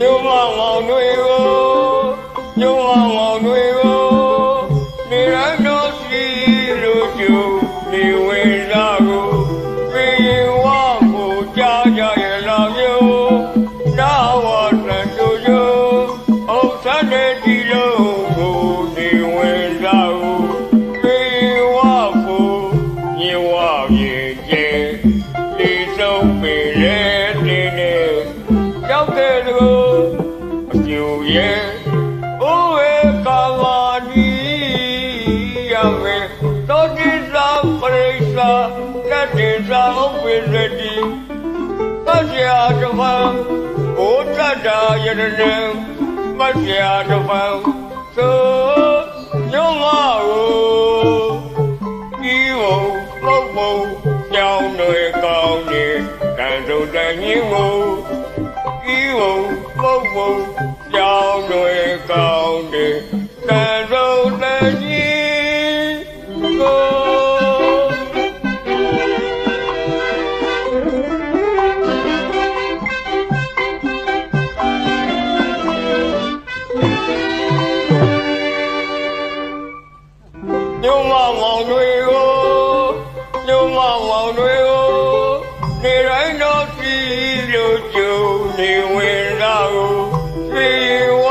မမောင်တွေကိုညုံမမောင် ပရိစ္ဆာကတိသာဥပ္ပေရတိမတ်ရာတဖန်ဘုဒ္ဓတာယရဏံမတ်ရာတဖန်သောညောမကိုဒီဝပုပ်ပုံကြောင်းတွေကောင်းနေကံစုံတန်ကြီးကိုဤဝပုပ်ပုံကြောင်းတွေကောင်းတယ်ကံဆုံး ဝင်လာကိုပြေဝ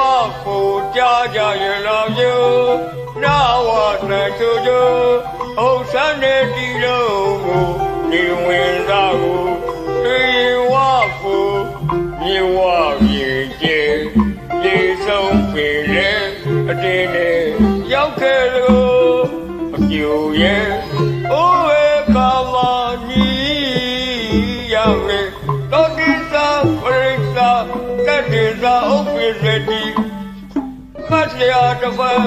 ကိုကြားကြရလားမျိုးနာဝနဲ့ကျိုးကျိုးဥစ္စာနဲ့ဒီလုံးကိုနေဝင်လာကိုပြေဝကိုမြေဝပြေကျဲလေဆုံးပေလေအတင်းနဲ့ရောက်ခဲ့လို့အကျိုးရဲ့အိုးဝေကာမနီယမေတောတိ သာဥပ္ပိသတိမတ်လျာတဖန်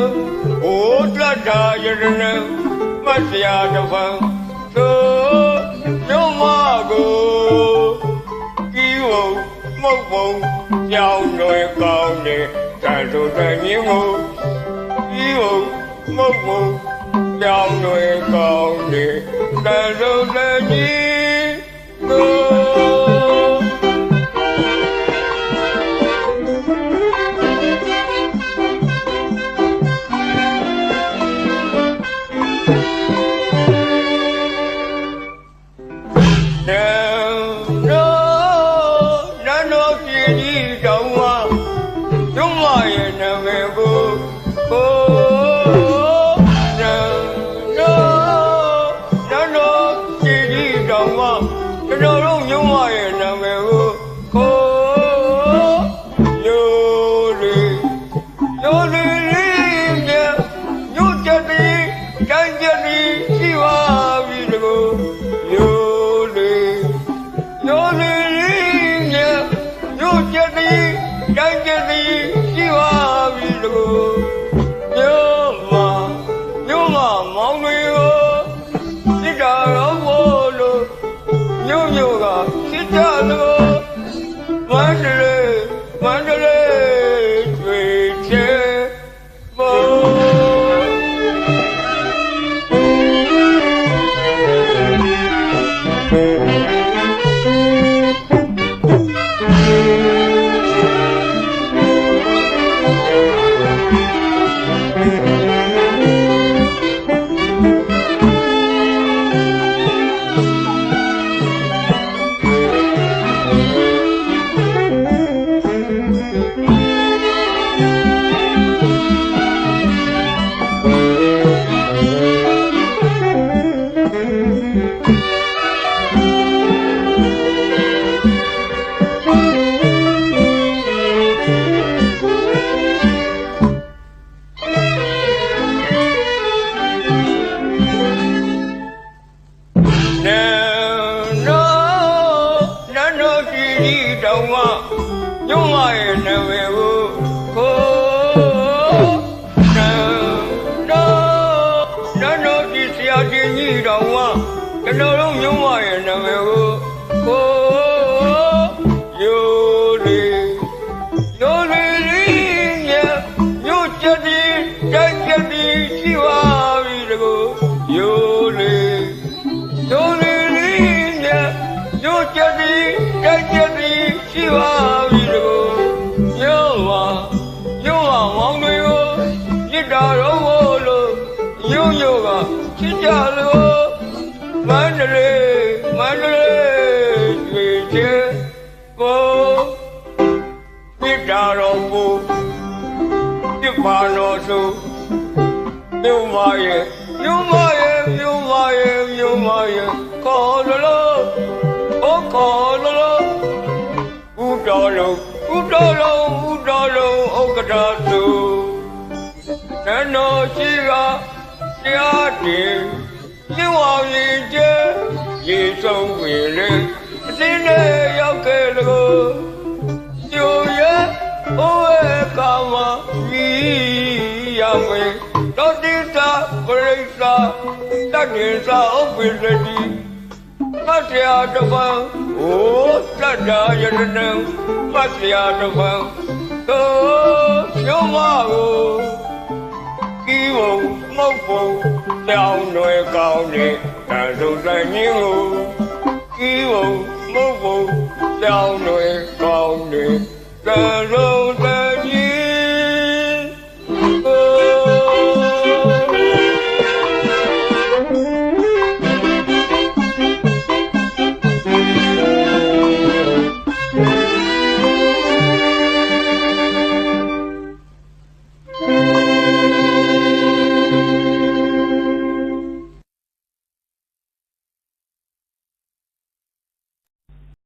ဘုဒ္ဓတာယရဏံမတ်လျာတဖန်သောညောမကိုဒီဝမုတ်ပုံကြောင်းတွေကောင်းတဲ့သံသူတည်းမြင်ကိုဤဟုမုတ်မုတ်ကြောင်းတွေကောင်းတယ်တန်ဆုံးလည်းကြီးကို ယိုလီလေးမြတ်ညွတ်ချက်တီတိုင်းချက်တီရှိပါပြီတကူယိုလီယောနေရင်ညညိုချက်တီတိုင်းချက်တီရှိပါပြီလို့ညိုမညိုမမောင်တွေကိုစစ်တာရောဘောလို့ညိုညိုကစစ်ကြလို့မန္တလေးမန္တလေး မြုံမရဲ့မြုံမရဲ့မြုံမရဲ့မြုံမရဲ့ခေါ်လို့ဩခေါ်လို့ဥတော်လုံးဥတော်လုံးဥတော်လုံးဥက္ကဋ္ဌသူတန်တော်ရှိကတရားတင်ရှင်းဝါရင်ကျဲရေဆုံးဝင်လေအစင်းနဲ့ရောက်ခဲ့လို့ကျိုရဲ့ဘဝကမကြီးရမယ် တောတိတာပရိစ္ဆာတတ်တင်စာဥပ္ပိသတိမတ်ရာတပံဩတတ္တာယတနံမတ်ရာတပံသောညမကိုဤဘုံမုတ်ဘုံတောင်းွယ်ကောင်းနေတန်စုံဆိုင်ခြင်းကိုဤဘုံမုတ်ဘုံတောင်းွယ်ကောင်းနေတန်စုံ